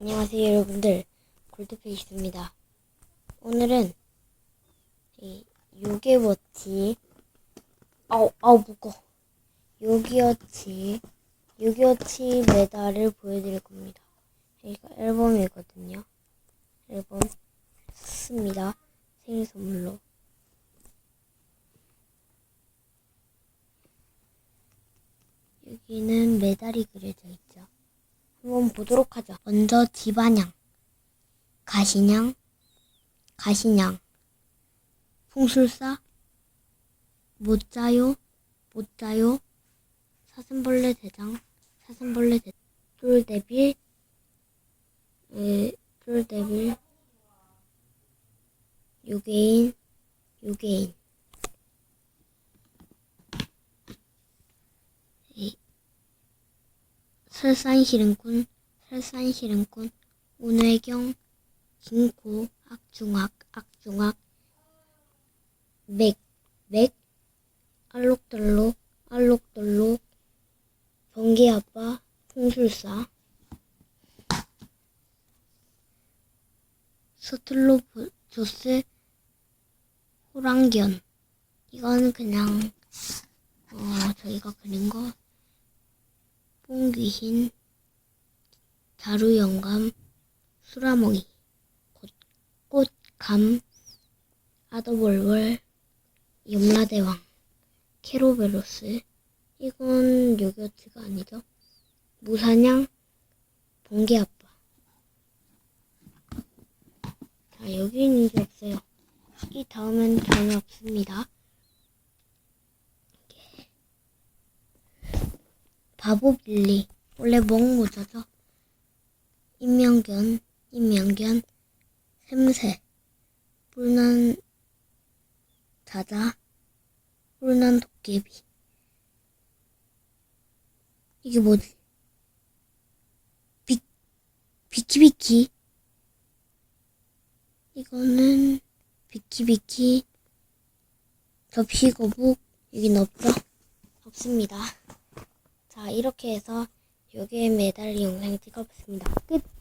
안녕하세요 여러분들. 골드페이스입니다. 오늘은 이 요괴워치 아우 아우 무거 요기워치 요기워치 메달을 보여드릴 겁니다. 여기가 앨범이거든요. 앨범 샀습니다. 생일 선물로. 여기는 메달이 그려져 있죠 한번 보도록 하죠. 먼저 지반양, 가시냥, 가시냥, 풍술사, 못 자요, 못 자요, 사슴벌레 대장, 사슴벌레 대장, 쫄데빌, 에, 쫄데빌, 요괴인, 요괴인. 이 설산시름꾼, 설산시름꾼, 운회경, 김코, 악중악, 악중악, 맥, 맥, 알록달록, 알록달록, 번개아빠, 풍술사, 스틀로 조스, 호랑견. 이거는 그냥, 어, 저희가 그린 거, 뽕귀신, 자루 영감, 수라몽이, 곧- 꽃감, 아더월월, 염라대왕, 케로베로스, 이건 요기요트가 아니죠. 무사냥, 번개아빠. 자, 여기는 이게 없어요. 이 다음엔 전혀 없습니다. 바보 빌리 원래 먹모자죠. 임명견, 임명견, 샘새, 뿔난 자자, 뿔난 도깨비. 이게 뭐지? 비, 비키비키. 이거는 비키비키, 접시거북, 여긴 없죠? 없습니다. 자, 이렇게 해서 요괴 메달 영상 찍어봤습니다. 끝!